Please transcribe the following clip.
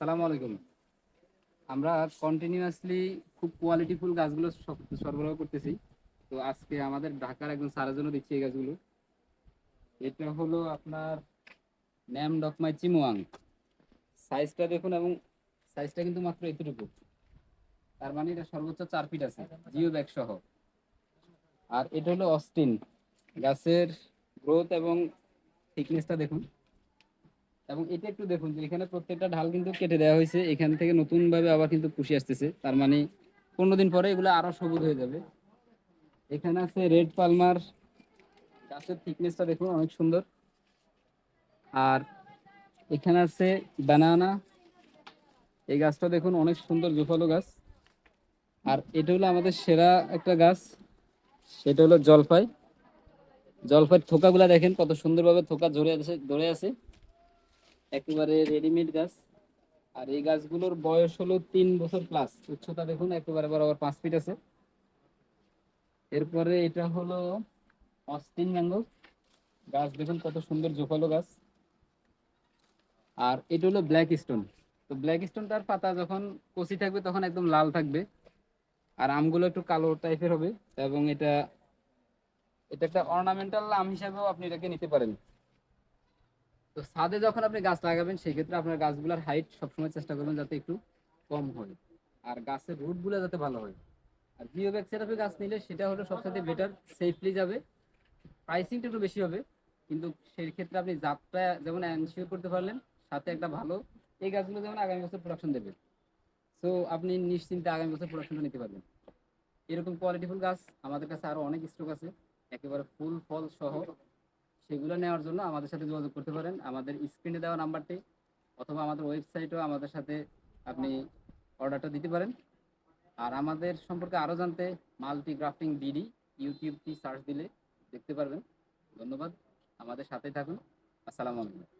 আসসালামু আলাইকুম। আমরা কন্টিনিউয়াসলি খুব কোয়ালিটিফুল গাছগুলো সরবরাহ করতেছি। তো আজকে আমাদের ঢাকার একজন স্যারের জন্য দিচ্ছি এই গাছগুলো। এটা হলো আপনার ন্যাম ডকমাই চিমোয়াং। সাইজটা দেখুন এবং সাইজটা কিন্তু মাত্র এতটুকু। তার মানে এটা সর্বোচ্চ চার ফিট আছে, জিও ব্যাগ সহ। আর এটা হলো অস্টিন। গাছের গ্রোথ এবং থিকনেসটা দেখুন। এবং এটা একটু দেখুন যে এখানে প্রত্যেকটা ঢাল কিন্তু কেটে দেওয়া হয়েছে। এখান থেকে নতুন ভাবে আবার কিন্তু পুষি আসতেছে। তার মানে পনেরো দিন পরে এগুলো আরও সবুজ হয়ে যাবে। এখানে আছে রেড পালমার গাছের থিকনেসটা দেখুন, অনেক সুন্দর। আর এখানে আছে বানানা। এই গাছটা দেখুন, অনেক সুন্দর জোফালো গাছ। আর এটা হলো আমাদের সেরা একটা গাছ। সেটা হলো জলপাই জলপাইয়ের থোকাগুলা দেখেন, কত সুন্দরভাবে থোকা ধরে আছে ধরে আছে। একেবারে রেডিমেড গাছ। আর এই গাছগুলোর বয়স হলো তিন বছর প্লাস উচ্চতা দেখুন, একেবারে বরাবর পাঁচ ফিট আছে। এরপরে এটা হলো অস্টিন ম্যাঙ্গো গাছ দেখুন, কত সুন্দর জোপালো গাছ। আর এটা হলো ব্ল্যাক স্টোন তো ব্ল্যাক স্টোনটার পাতা যখন কচি থাকবে, তখন একদম লাল থাকবে। আর আমগুলো একটু কালো টাইপের হবে। এবং এটা এটা একটা অর্নামেন্টাল আম হিসাবেও আপনি এটাকে নিতে পারেন। তো ছাদে যখন আপনি গাছ লাগাবেন সেই ক্ষেত্রে আপনার গাছগুলোর হাইট সবসময় চেষ্টা করবেন যাতে একটু কম হয়। আর গাছের রুটগুলো যাতে ভালো হয়। আর জিও ব্যাগ সেরাপে গাছ নিলে সেটা হলো সবসাথে বেটার সেফলি যাবে। প্রাইসিংটা একটু বেশি হবে, কিন্তু সেই ক্ষেত্রে আপনি জাতটা যেমন এনশিওর করতে পারলেন, সাথে একটা ভালো, এই গাছগুলো যেমন আগামী বছর প্রোডাকশন দেবে। সো আপনি নিশ্চিন্তে আগামী বছর প্রোডাকশনটা নিতে পারবেন। এরকম কোয়ালিটিফুল গাছ আমাদের কাছে আরও অনেক স্টক আছে। একেবারে ফুল, ফল সহ সেগুলো নেওয়ার জন্য আমাদের সাথে যোগাযোগ করতে পারেন। আমাদের স্ক্রিনে দেওয়া নাম্বারটি, অথবা আমাদের ওয়েবসাইটও আমাদের সাথে আপনি অর্ডারটা দিতে পারেন। আর আমাদের সম্পর্কে আরও জানতে মাল্টি গ্রাফটিং ডিডি ইউটিউবটি সার্চ দিলে দেখতে পারবেন। ধন্যবাদ। আমাদের সাথে থাকুন। আসসালামু আলাইকুম।